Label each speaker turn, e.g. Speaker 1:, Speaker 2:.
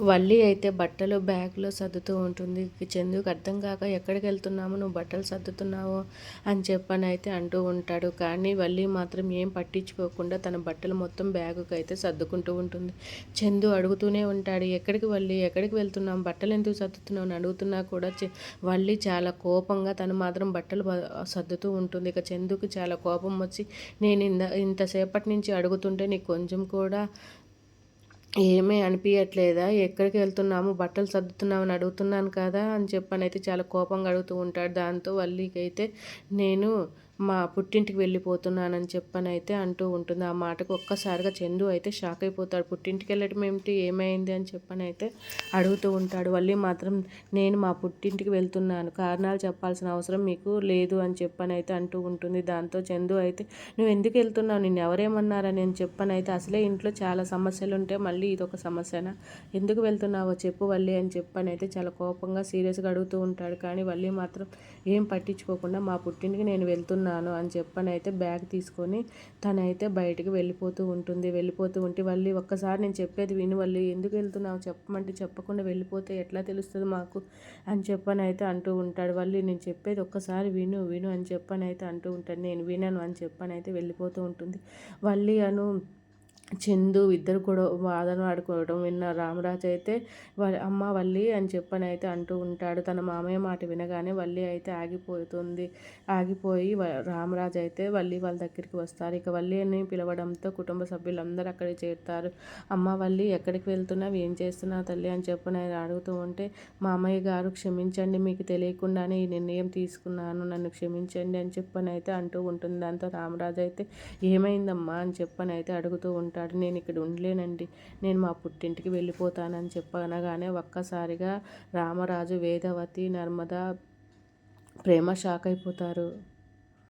Speaker 1: వల్లి అయితే బట్టలు బ్యాగ్లో సర్దుతూ ఉంటుంది. చందుకు అర్థం కాక ఎక్కడికి వెళ్తున్నాము నువ్వు బట్టలు సర్దుతున్నావు? అని చెప్పని అయితే అంటూ ఉంటాడు. కానీ వల్లి మాత్రం ఏం పట్టించుకోకుండా తన బట్టలు మొత్తం బ్యాగుకి అయితే సర్దుకుంటూ ఉంటుంది. చందు అడుగుతూనే ఉంటాడు ఎక్కడికి వల్లి? ఎక్కడికి వెళ్తున్నాం బట్టలు ఎందుకు సర్దుతున్నావు? అని అడుగుతున్నా కూడా వల్లి చాలా కోపంగా తను మాత్రం బట్టలు సర్దుతూ ఉంటుంది. ఇక చందుకు చాలా కోపం వచ్చి నేను ఇంత ఇంతసేపటి నుంచి అడుగుతుంటే నీకు కొంచెం కూడా ఏమీ అనిపించట్లేదా ఎక్కడికి వెళ్తున్నాము? బట్టలు సర్దుతున్నామని అడుగుతున్నాను కదా అని చెప్పనైతే అయితే చాలా కోపంగా అడుగుతూ ఉంటాడు. దాంతో వల్లికైతే నేను మా పుట్టింటికి వెళ్ళిపోతున్నానని చెప్పనైతే అంటూ ఉంటుంది. ఆ మాటకు ఒక్కసారిగా చందు అయితే షాక్ అయిపోతాడు. పుట్టింటికి వెళ్ళటం ఏమిటి? ఏమైంది అని చెప్పని అయితే అడుగుతూ ఉంటాడు. వల్లి మాత్రం నేను మా పుట్టింటికి వెళ్తున్నాను. కారణాలు చెప్పాల్సిన అవసరం మీకు లేదు అని చెప్పని అయితే అంటూ ఉంటుంది. దాంతో చందు అయితే నువ్వు ఎందుకు వెళ్తున్నావు? నిన్ను ఎవరేమన్నారని నేను చెప్పని అయితే అసలే ఇంట్లో చాలా సమస్యలు ఉంటే మళ్ళీ ఇదొక సమస్యనా? ఎందుకు వెళ్తున్నావో చెప్పు వల్లి అని చెప్పని అయితే చాలా కోపంగా సీరియస్గా అడుగుతూ ఉంటాడు. కానీ వల్లి మాత్రం ఏం పట్టించుకోకుండా మా పుట్టింటికి నేను వెళ్తున్నాను వస్తున్నాను అని చెప్పని అయితే బ్యాగ్ తీసుకొని తనైతే బయటికి వెళ్ళిపోతూ ఉంటుంది. వెళ్ళిపోతూ ఉంటే మళ్ళీ ఒక్కసారి నేను చెప్పేది విని వాళ్ళు ఎందుకు వెళ్తున్నావు? చెప్పమంటే చెప్పకుండా వెళ్ళిపోతే ఎట్లా తెలుస్తుంది మాకు? అని చెప్పని అయితే అంటూ ఉంటాడు. వాళ్ళు నేను చెప్పేది ఒక్కసారి విను విను అని చెప్పని అయితే అంటూ ఉంటాడు. నేను వినను అని చెప్పని అయితే వెళ్ళిపోతూ ఉంటుంది. వల్లి అను చందు ఇద్దరు కూడా వాదన ఆడుకోవడం విన్న రామరాజు అయితే వాళ్ళ అమ్మ వల్లి అని చెప్పని అయితే అంటూ ఉంటాడు. తన మామయ్య మాట వినగానే వల్లి అయితే ఆగిపోతుంది. ఆగిపోయి రామరాజు అయితే వల్లి వాళ్ళ దగ్గరికి వస్తారు. ఇక వల్లి అని పిలవడంతో కుటుంబ సభ్యులందరూ అక్కడికి చేరుతారు. అమ్మ వల్లి ఎక్కడికి వెళ్తున్నావు? ఏం చేస్తున్నావు తల్లి? అని చెప్పని అడుగుతూ ఉంటే మామయ్య గారు క్షమించండి మీకు తెలియకుండానే ఈ నిర్ణయం తీసుకున్నాను. నన్ను క్షమించండి అని చెప్పని అయితే అంటూ ఉంటుంది. దాంతో రామరాజు అయితే ఏమైందమ్మా? అని చెప్పని అయితే అడుగుతూ ఉంటాడు. అంటాడు నేను ఇక్కడ ఉండలేనండి. నేను మా పుట్టింటికి వెళ్ళిపోతానని చెప్పనగానే ఒక్కసారిగా రామరాజు వేదవతి నర్మద ప్రేమ షాక్ అయిపోతారు.